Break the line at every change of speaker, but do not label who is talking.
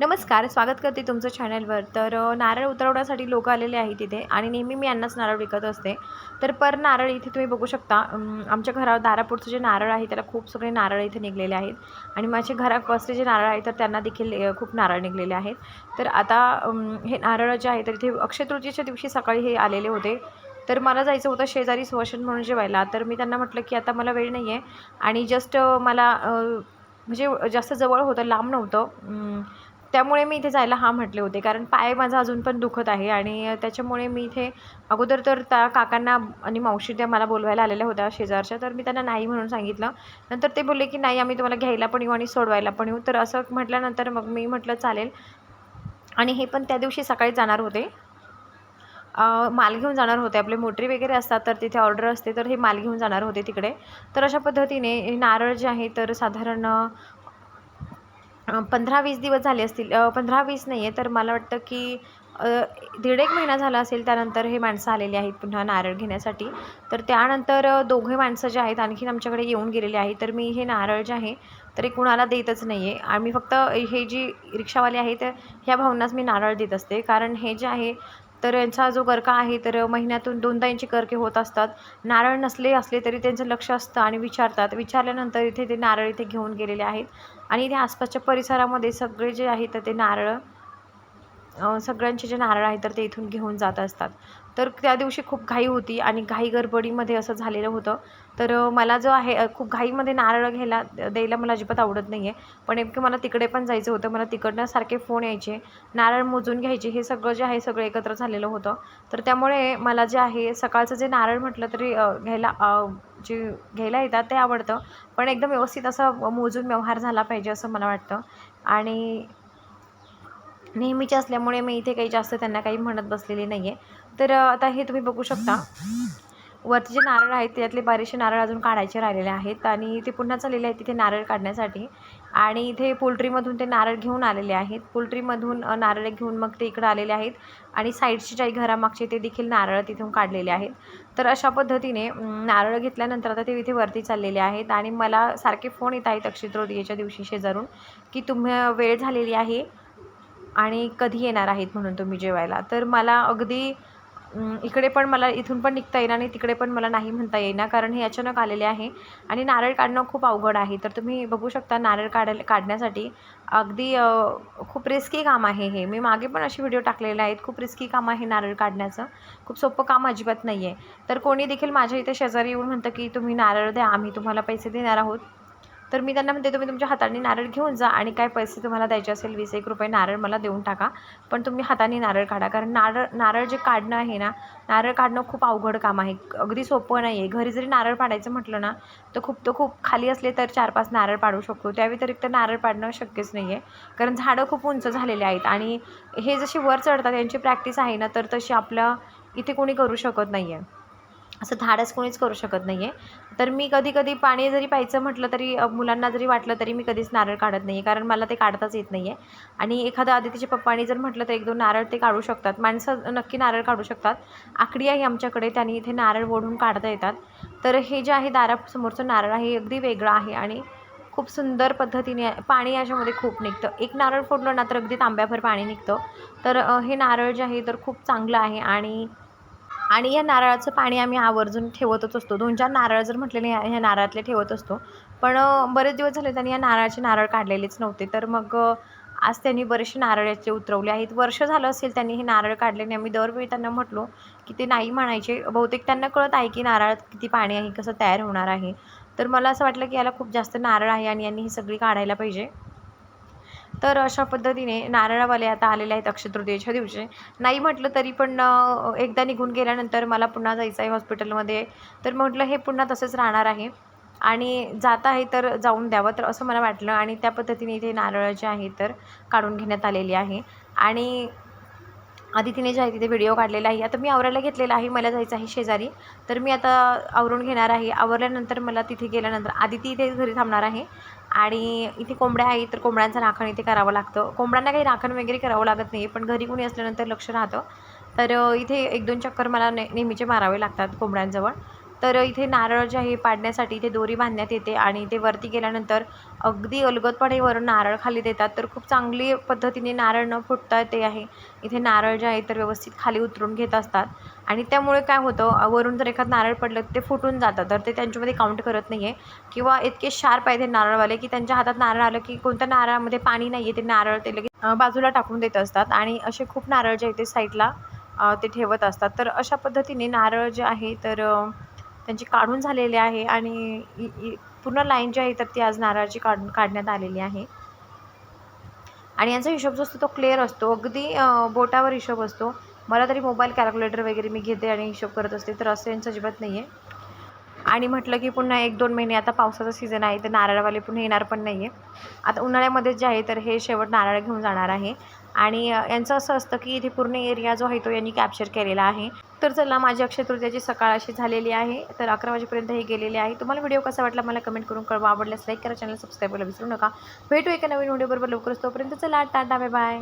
नमस्कार स्वागत करते तुमचं चॅनलवर तर नारळ उतरवण्यासाठी लोक आलेले आहेत तिथे आणि नेहमी मी यांनाच नारळ विकत असते. तर पर नारळ इथे तुम्ही बघू शकता आमच्या घरा दारापुढचं जे नारळ आहे त्याला खूप सगळे नारळ इथे निघलेले आहेत. आणि माझे घरात जे नारळ आहेत तर त्यांना देखील खूप नारळ निघलेले आहेत. तर आता हे नारळ जे आहे तर इथे अक्षय तृतीयेच्या दिवशी सकाळी हे आलेले होते. तर मला जायचं होतं शेजारी सुवाशन म्हणून जेवायला. तर मी त्यांना म्हटलं की आता मला वेळ नाही आहे आणि जस्ट मला म्हणजे जास्त जवळ होतं लांब नव्हतं. त्यामुळे मी इथे जायला हा म्हटले होते. कारण पाय माझा अजून पण दुखत आहे आणि त्याच्यामुळे मी इथे अगोदर तर त्या काकांना आणि मावशी त्या मला बोलवायला आलेल्या होत्या शेजारच्या. तर मी त्यांना नाही म्हणून सांगितलं. नंतर ते बोलले की नाही आम्ही तुम्हाला घ्यायला पण येऊ आणि सोडवायला पण येऊ. तर असं म्हटल्यानंतर मग मी म्हटलं चालेल. आणि हे पण त्या दिवशी सकाळी जाणार होते. माल घेऊन जाणार होते. आपले मोटरी वगैरे असतात तर तिथे ऑर्डर असते तर हे माल घेऊन जाणार होते तिकडे. तर अशा पद्धतीने नारळ जे आहे तर साधारण पंधरा वीस दिवस झाले असतील. पंधरा वीस नाही आहे तर मला वाटतं की दीड एक महिना झाला असेल त्यानंतर हे माणसं आलेली आहेत पुन्हा नारळ घेण्यासाठी. तर त्यानंतर दोघे माणसं जे आहेत आणखीन आमच्याकडे येऊन गेलेले आहेत. तर मी हे नारळ जे आहे तर कुणाला देतच नाही आहे आम्ही फक्त हे जी रिक्षावाले आहेत ह्या भावनाच मी नारळ देत असते. कारण हे जे आहे तर यांचा जो गरका आहे तर महिन्यातून दोनदा यांचे गरके होत असतात. नारळ नसले असले तरी त्यांचं लक्ष असतं आणि विचारतात. विचारल्यानंतर इथे ते नारळ इथे घेऊन गेलेले आहेत. आणि इथे आसपासच्या परिसरामध्ये सगळे जे आहेत तर ते नारळ सगळ्यांचे जे नारळ आहेत तर ते इथून घेऊन जात असतात. तर त्या दिवशी खूप घाई होती आणि घाई गडबडीमध्ये असं झालेलं होतं. तर मला जो आहे खूप घाईमध्ये नारळ घ्यायला द्यायला मला अजिबात आवडत नाही आहे पण नेमकं मला तिकडे पण जायचं होतं. मला तिकडनं सारखे फोन यायचे. नारळ मोजून घ्यायचे. हे सगळं जे आहे सगळं एकत्र झालेलं होतं. तर त्यामुळे मला जे आहे सकाळचं जे नारळ म्हटलं तरी घ्यायला जे घ्यायला येतात ते आवडतं. पण एकदम व्यवस्थित असं मोजून व्यवहार झाला पाहिजे असं मला वाटतं. आणि नेहमीचे असल्यामुळे मी इथे काही जास्त त्यांना काही म्हणत बसलेली नाही आहे तर आता हे तुम्ही बघू शकता. वरचे जे नारळ आहेत त्यातले बरेचसे नारळ अजून काढायचे राहिलेले आहेत आणि ते पुन्हा चाललेले आहेत तिथे नारळ काढण्यासाठी. आणि इथे पोल्ट्रीमधून ते नारळ घेऊन आलेले आहेत. पोल्ट्रीमधून नारळ घेऊन मग ते इकडं आलेले आहेत. आणि साईडचे काही घरामागचे ते देखील नारळ तिथून काढलेले आहेत. तर अशा पद्धतीने नारळ घेतल्यानंतर आता ते इथे वरती चाललेले आहेत. आणि मला सारखे फोन येत आहेत अक्षय तृतीयेच्या दिवशी शेजारून की तुम्ही वेळ झालेली आहे. आणि कधी येणार आहेत म्हणून तुम्ही जेवायला. तर मला अगदी इकडे पण मला इथून पण निघता येईना आणि तिकडे पण मला नाही म्हणता येईना कारण हे अचानक आलेले आहे. आणि नारळ काढणं खूप अवघड आहे. तर तुम्ही बघू शकता नारळ काढायला काढण्यासाठी अगदी खूप रिस्की काम आहे हे. मी मागे पण असे व्हिडिओ टाकलेले आहेत. खूप रिस्की काम आहे नारळ काढण्याचं. खूप सोपं काम अजिबात नाही आहे तर कोणी देखील माझ्या इथे शेजारी येऊन म्हणतं की तुम्ही नारळ द्या आम्ही तुम्हाला पैसे देणार आहोत. तर मी त्यांना म्हणते तुम्ही तुमच्या हाताने नारळ घेऊन जा आणि काय पैसे तुम्हाला द्यायचे असेल वीस एक रुपये नारळ मला देऊन टाका. पण तुम्ही हाताने नारळ काढा. कारण नारळ नारळ जे काढणं आहे ना नारळ काढणं खूप अवघड काम आहे. अगदी सोपं नाही आहे घरी जरी नारळ पाडायचं म्हटलं ना तर खूप तो खूप खाली असले तर चार पाच नारळ पाडू शकतो. त्या व्यतिरिक्त नारळ पाडणं शक्यच नाही आहे कारण झाडं खूप उंच झालेले आहेत आणि हे जशी वर चढतात यांची प्रॅक्टिस आहे ना तर तशी आपलं इथे कोणी करू शकत नाही आहे असं धाडस कोणीच करू शकत नाही आहे तर मी कधी कधी पाणी जरी प्यायचं म्हटलं तरी मुलांना जरी वाटलं तरी मी कधीच नारळ काढत नाही आहे कारण मला ते काढताच येत नाही आहे आणि एखादा आदितीच्या पप्पानी जर म्हटलं तर एक दोन नारळ ते काढू शकतात. माणसं नक्की नारळ काढू शकतात. आकडी आहे आमच्याकडे त्यांनी इथे नारळ ओढून काढता येतात. तर हे जे आहे दारासमोरचं नारळ आहे हे अगदी वेगळं आहे आणि खूप सुंदर पद्धतीने पाणी याच्यामध्ये खूप निघतं. एक नारळ फोडलं ना तर अगदी तांब्याभर पाणी निघतं. तर हे नारळ जे आहे तर खूप चांगलं आहे आणि आणि या नारळाचं पाणी आम्ही आवर्जून ठेवतच असतो. दोन चार नारळ जर म्हटलेले नाही ह्या नारळातले ठेवत असतो. पण बरेच दिवस झाले त्यांनी या नारळाचे नारळ काढलेलेच नव्हते. तर मग आज त्यांनी बरेचसे नारळ याचे उतरवले आहेत. वर्ष झालं असेल त्यांनी हे नारळ काढले नाही. आम्ही दरवेळी त्यांना म्हटलो की ते नाही म्हणायचे. बहुतेक त्यांना कळत आहे की नारळात किती पाणी आहे कसं तयार होणार आहे. तर मला असं वाटलं की याला खूप जास्त नारळ आहे आणि यांनी ही सगळी काढायला पाहिजे. तर अशा पद्धतीने नारळावाले आता आलेले आहेत अक्षय तृतीयेच्या दिवशी. नाही म्हटलं तरी पण एकदा निघून गेल्यानंतर मला पुन्हा जायचं आहे हॉस्पिटलमध्ये. तर म्हटलं हे पुन्हा तसंच राहणार आहे. आणि जात आहे तर जाऊन द्यावं तर असं मला वाटलं आणि त्या पद्धतीने इथे नारळ जे आहे तर काढून घेण्यात आलेली आहे. आणि आधी तिने जे आहे तिथे व्हिडिओ काढलेला आहे. आता मी आवरायला घेतलेला आहे. मला जायचं आहे शेजारी. तर मी आता आवरून घेणार आहे. आवरल्यानंतर मला तिथे गेल्यानंतर आधी ती इथे घरी थांबणार आहे. आणि इथे कोंबड्या आहेत तर कोंबड्यांचं राखण इथे करावं लागतं. कोंबड्यांना काही राखण वगैरे करावं लागत नाही पण घरी कोणी असल्यानंतर लक्ष राहतं. तर इथे एक दोन चक्कर मला ने नेहमीचे मारावे लागतात कोंबड्यांजवळ. तर इथे नारळ जे आहे पाडण्यासाठी इथे दोरी बांधण्यात येते आणि ते वरती गेल्यानंतर अगदी अलगदपणे वरून नारळ खाली देतात. तर खूप चांगली पद्धतीने नारळ न फुटता ते आहे. इथे नारळ जे आहे तर व्यवस्थित खाली उतरून घेत असतात. आणि त्यामुळे काय होतं वरून जर एखाद नारळ पडलं ते फुटून जातं. तर ते त्यांच्यामध्ये काउंट करत नाही आहे किंवा इतके शार्प आहे ते नारळवाले की त्यांच्या हातात नारळ आलं की कोणत्या नारळामध्ये पाणी नाही आहे ते नारळ ते लगेच बाजूला टाकून देत असतात. आणि असे खूप नारळ जे आहे ते साईडला ते ठेवत असतात. तर अशा पद्धतीने नारळ जे आहे तर त्यांची काढून झालेली आहे आणि पूर्ण लाईन जी आहे तर ती आज नारळाची काढून काढण्यात आलेली आहे. आणि यांचा हिशोब जो असतो तो क्लिअर असतो. अगदी बोटावर हिशोब असतो. मला तरी मोबाईल कॅल्क्युलेटर वगैरे मी घेते आणि हिशोब करत असते तर असं यांचं अजिबात नाही आहे आणि म्हटलं की पुन्हा एक दोन महिने आता पावसाचा सीझन आहे तर नारळवाले पुन्हा येणार पण नाही आहे आता उन्हाळ्यामध्ये जे आहे तर हे शेवट नारळ घेऊन जाणार आहे. आणि यांचं असं असतं की इथे पूर्ण एरिया जो आहे तो यांनी कॅप्चर केलेला आहे. तर चला माझी अक्षय तृतीयाची सकाळ अशी झालेली आहे. तर अकरा वाजेपर्यंत हे गेलेले आहे. तुम्हाला व्हिडिओ कसा वाटला मला कमेंट करून कळवा. आवडल्यास लाईक करा चॅनल सबस्क्राईब करायला विसरू नका. भेटू एका नवीन व्हिडिओबरोबर लवकरच. तोपर्यंत चला टाटा बाय बाय